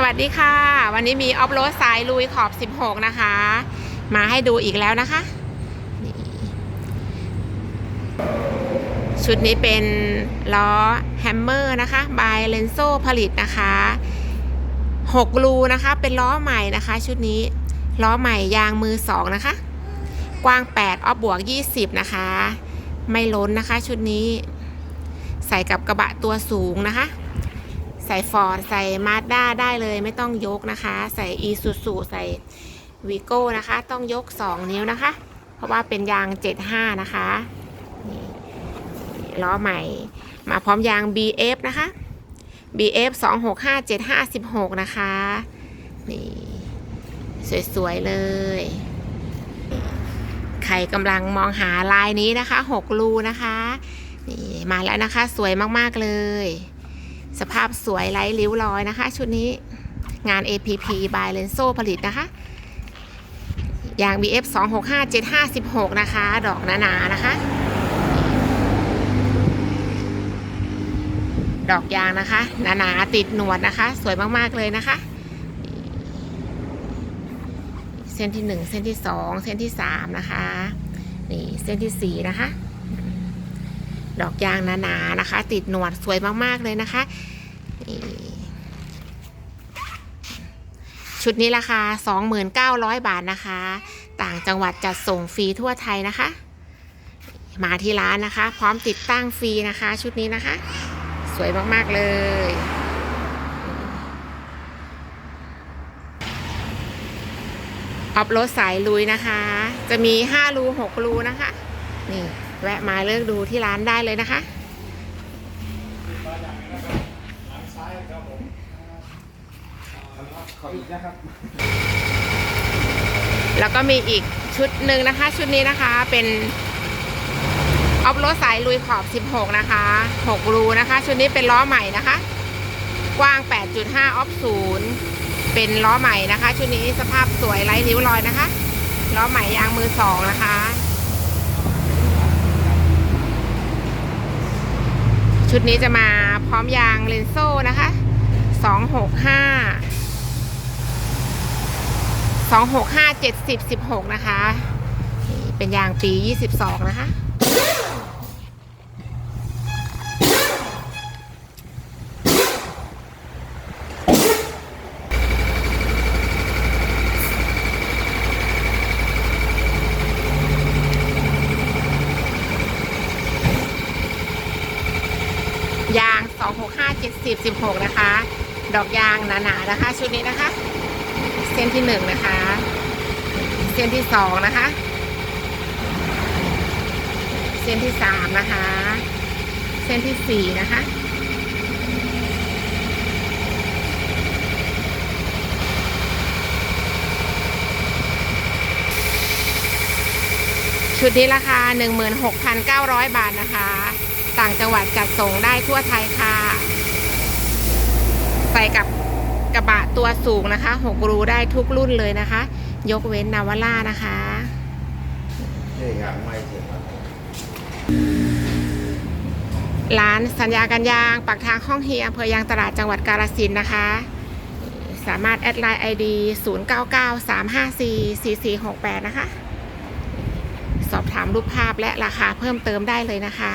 สวัสดีค่ะ วันนี้มีออฟโรดสายลุยขอบ 16 นะคะ มาให้ดูอีกแล้วนะคะ ชุดนี้เป็นล้อแฮมเมอร์นะคะ บายเลนโซผลิตนะคะ 6 รูนะคะ เป็นล้อใหม่นะคะ ชุดนี้ล้อใหม่ยางมือ 2 นะคะ กว้าง 8 ออฟบวก 20 นะคะ ไม่ล้นนะคะชุดนี้ ใส่กับกระบะตัวสูงนะคะ ใส่ฟอร์ดใส่มาสด้าได้เลยไม่ต้องยกนะคะ ใส่อีซูซูใส่วีโก้นะคะ ต้องยก 2 นิ้วนะคะ เพราะว่าเป็นยาง 75 นะคะนี่ล้อใหม่ มาพร้อมยาง BF นะคะ BF 265756 นะคะ นี่ สวย ๆ เลย ใครกำลังมองหาลายนี้นะคะ 6 รูนะคะ นี่ มาแล้วนะคะ สวยมาก ๆ เลย สภาพสวยไร้ริ้วรอยนะคะ ชุดนี้งาน APP by Lenso ผลิตนะคะยาง BF 265756 นะคะ ดอกหนาๆนะคะ ดอกยางนะคะหนาๆติดหนวดนะคะ สวยมากๆเลยนะคะ เส้นที่ 1 เส้นที่ 2 เส้นที่ 3 นะคะ นี่ เส้นที่ 4 นะคะ ดอกยางหนาๆนะคะ ติดหนวดสวยมากๆเลยนะคะ ชุดนี้ราคา 2,900 บาทนะคะ ต่างจังหวัดจัดส่งฟรีทั่วไทยนะคะ มาที่ร้านนะคะ พร้อมติดตั้งฟรีนะคะ ชุดนี้นะคะ สวยมากๆเลยออฟรถสายลุยนะคะ จะมี 5 รู 6 รูนะคะ นี่ แวะมาเลือกดูที่ร้านได้เลยนะคะขออีกนะครับแล้วก็มีอีกชุดหนึ่งนะคะ ชุดนี้นะคะเป็นออฟโรดสายลุยขอบ 16 นะคะ 6 รูนะคะ ชุดนี้เป็นล้อใหม่นะคะ กว้าง 8.5 ออฟศูนย์เป็นล้อใหม่นะคะ ชุดนี้สภาพสวยไร้ริ้วรอยนะคะ ล้อใหม่ยางมือสองนะคะ ชุดนี้จะมาพร้อมยางเลนโซ่นะคะสองหกห้าสองหกห้าเจ็ดสิบสิบหกนะคะ เป็นยางปียี่สิบสองนะคะ ยางสองหกห้าเจ็ดสิบสิบหกนะคะ ดอกยางหนาๆนะคะ ชุดนี้นะคะ เส้นที่หนึ่งนะคะ เส้นที่สองนะคะ เส้นที่สามนะคะ เส้นที่สี่นะคะชุดนี้ราคา 16,900 บาทนะคะ ต่างจังหวัดจัดส่งได้ทั่วไทยค่ะ ใส่กับกระบะตัวสูงนะคะ6รูได้ทุกรุ่นเลยนะคะ ยกเว้นนาวาร่านะคะร้านสัญญากันยางปากทางห้องเฮียอำเภอยางตลาดจังหวัดกาฬสินนะคะ สามารถแอดไลน์ ID 0993544468 นะคะ สอบถามรูปภาพและราคาเพิ่มเติมได้เลยนะคะ